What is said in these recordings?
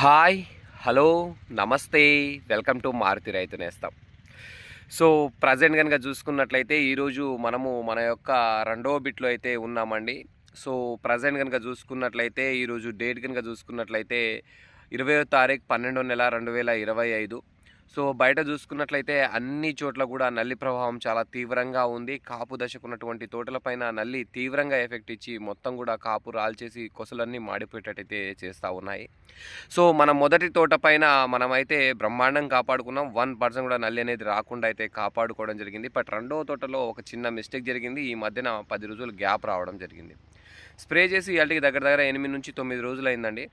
Hi hello నమస్తే welcome to Maruti Raithu Nestham. So present కనుక చూసుకున్నట్లయితే ఈరోజు మనము మన యొక్క రెండవ బిట్లో అయితే ఉన్నామండి. సో ప్రజెంట్ కనుక చూసుకున్నట్లయితే ఈరోజు డేట్ కనుక చూసుకున్నట్లయితే ఇరవయో తారీఖు పన్నెండో నెల రెండు వేల ఇరవై ఐదు. సో బయట చూసుకున్నట్లయితే అన్ని చోట్ల కూడా నల్లి ప్రభావం చాలా తీవ్రంగా ఉంది. కాపు దశకు ఉన్నటువంటి తోటలపైన నల్లి తీవ్రంగా ఎఫెక్ట్ ఇచ్చి మొత్తం కూడా కాపు రాల్చేసి కొసలన్నీ మాడిపోయేటట్టయితే చేస్తూ ఉన్నాయి. సో మన మొదటి తోట పైన మనమైతే బ్రహ్మాండం కాపాడుకున్నాం. వన్ పర్సెంట్ కూడా నల్లి అనేది రాకుండా అయితే కాపాడుకోవడం జరిగింది. బట్ రెండో తోటలో ఒక చిన్న మిస్టేక్ జరిగింది. ఈ మధ్యన పది రోజులు గ్యాప్ రావడం జరిగింది. స్ప్రే చేసి ఇవాళకి దగ్గర దగ్గర ఎనిమిది నుంచి తొమ్మిది రోజులు అయిందండి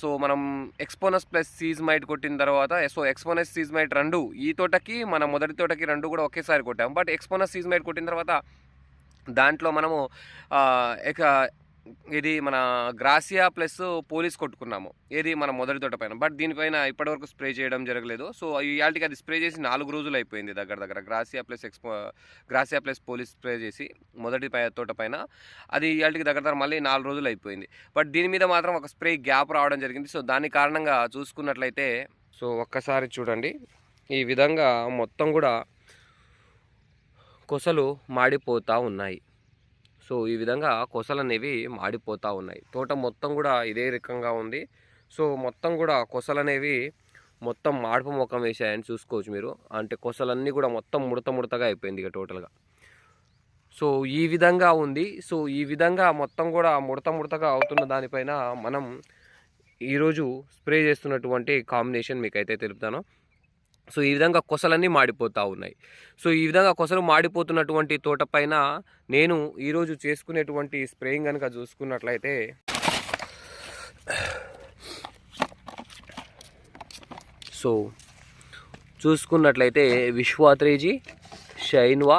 సో మనం ఎక్స్పోనస్ ప్లస్ సీజ్ మైట్ కొట్టిన తర్వాత సో ఎక్స్పోనస్ సీజ్ మైట్ రెండు ఈ తోటకి మన మొదటి తోటకి రెండు కూడా ఒకేసారి కొట్టాం. బట్ ఎక్స్పోనస్ సీజ్ మైట్ కొట్టిన తర్వాత దాంట్లో మనము ఇది మన గ్రాసియా ప్లస్ పోలీస్ కొట్టుకున్నాము. ఏది మన మొదటి తోట పైన. బట్ దీనిపైన ఇప్పటివరకు స్ప్రే చేయడం జరగలేదు. సో ఇవాళకి అది స్ప్రే చేసి నాలుగు రోజులు అయిపోయింది దగ్గర దగ్గర. Gracia plus Expo Gracia plus police spray చేసి మొదటి పై తోట పైన. అది ఇవాళకి దగ్గర దగ్గర మళ్ళీ నాలుగు రోజులు అయిపోయింది. బట్ దీని మీద మాత్రం ఒక స్ప్రే గ్యాప్ రావడం జరిగింది. సో దాని కారణంగా చూసుకున్నట్లయితే సో ఒక్కసారి చూడండి. ఈ విధంగా మొత్తం కూడా కొసలు మాడిపోతూ ఉన్నాయి. సో ఈ విధంగా కొసలు అనేవి మాడిపోతూ ఉన్నాయి. తోట మొత్తం కూడా ఇదే రకంగా ఉంది. సో మొత్తం కూడా కొసలు అనేవి మొత్తం మాడుపు ముఖం వేసాయని చూసుకోవచ్చు మీరు. అంటే కొసలన్నీ కూడా మొత్తం ముడత ముడతగా అయిపోయింది ఇక టోటల్గా. సో ఈ విధంగా ఉంది. సో ఈ విధంగా మొత్తం కూడా ముడత ముడతగా అవుతున్న దానిపైన మనం ఈరోజు స్ప్రే చేస్తున్నటువంటి కాంబినేషన్ మీకైతే తెలుపుతాను. సో ఈ విధంగా కొసలన్నీ మాడిపోతూ ఉన్నాయి. సో ఈ విధంగా కొసలు మాడిపోతున్నటువంటి తోట పైన నేను ఈరోజు చేసుకునేటువంటి స్ప్రేయింగ్ కనుక చూసుకున్నట్లయితే సో చూసుకున్నట్లయితే విశ్వాత్రేజీ షైన్వా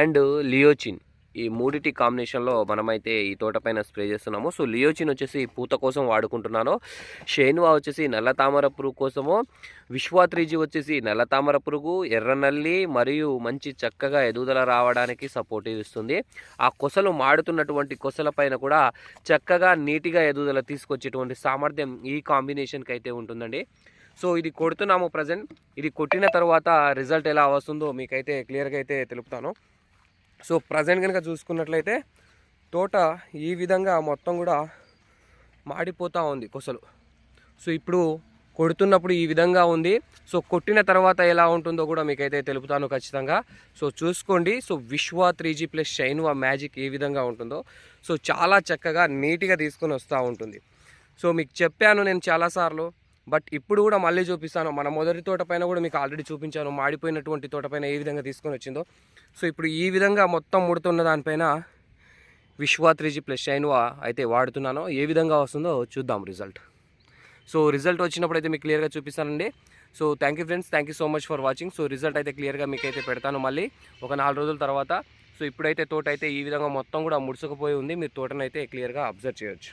అండ్ లియోచిన్. ఈ మూడిటి కాంబినేషన్లో మనమైతే ఈ తోట పైన స్ప్రే చేస్తున్నాము. సో లియోచిన్ వచ్చేసి పూత కోసం వాడుకుంటున్నాను. షేనువా వచ్చేసి నల్ల తామర పురుగు కోసము. విశ్వాత్రిజీ వచ్చేసి నల్ల తామర పురుగు ఎర్ర నల్లి మరియు మంచి చక్కగా ఎదుగుదల రావడానికి సపోర్ట్ ఇస్తుంది. ఆ కొసలు మాడుతున్నటువంటి కొసల పైన కూడా చక్కగా నీటిగా ఎదుగుదల తీసుకొచ్చేటువంటి సామర్థ్యం ఈ కాంబినేషన్కి అయితే ఉంటుందండి. సో ఇది కొడుతున్నాము ప్రజెంట్. ఇది కొట్టిన తర్వాత రిజల్ట్ ఎలా వస్తుందో మీకైతే క్లియర్గా అయితే తెలుపుతాను. సో ప్రజెంట్ కనుక చూసుకున్నట్లయితే తోట ఈ విధంగా మొత్తం కూడా మాడిపోతూ ఉంది కొసలు. సో ఇప్పుడు కొడుతున్నప్పుడు ఈ విధంగా ఉంది. సో కొట్టిన తర్వాత ఎలా ఉంటుందో కూడా మీకైతే తెలుపుతాను ఖచ్చితంగా. సో చూసుకోండి. So Vishwa three G plus షైన్వా magic ఏ విధంగా ఉంటుందో. సో చాలా చక్కగా నీట్గా తీసుకొని వస్తూ ఉంటుంది. సో మీకు చెప్పాను నేను చాలాసార్లు బట్ ఇప్పుడు కూడా మళ్ళీ చూపిస్తాను. మన మొదటి తోట పైన కూడా మీకు ఆల్రెడీ చూపించాను. మాడిపోయినటువంటి తోట పైన ఏ విధంగా తీసుకొని వచ్చిందో. సో ఇప్పుడు ఈ విధంగా మొత్తం ముడుతున్న దానిపైన విశ్వా త్రీజీ ప్లస్ షైన్వా అయితే వాడుతున్నాను. ఏ విధంగా వస్తుందో చూద్దాం రిజల్ట్ సో రిజల్ట్ వచ్చినప్పుడు అయితే మీకు క్లియర్గా చూపిస్తానండి. So thank you friends thank you so much for watching so result అయితే క్లియర్గా మీకు అయితే పెడతాను మళ్ళీ ఒక నాలుగు రోజుల తర్వాత. సో ఇప్పుడైతే తోట అయితే ఈ విధంగా మొత్తం కూడా ముడుచుకుపోయి ఉంది. మీరు తోటనైతే క్లియర్గా అబ్జర్వ్ చేయొచ్చు.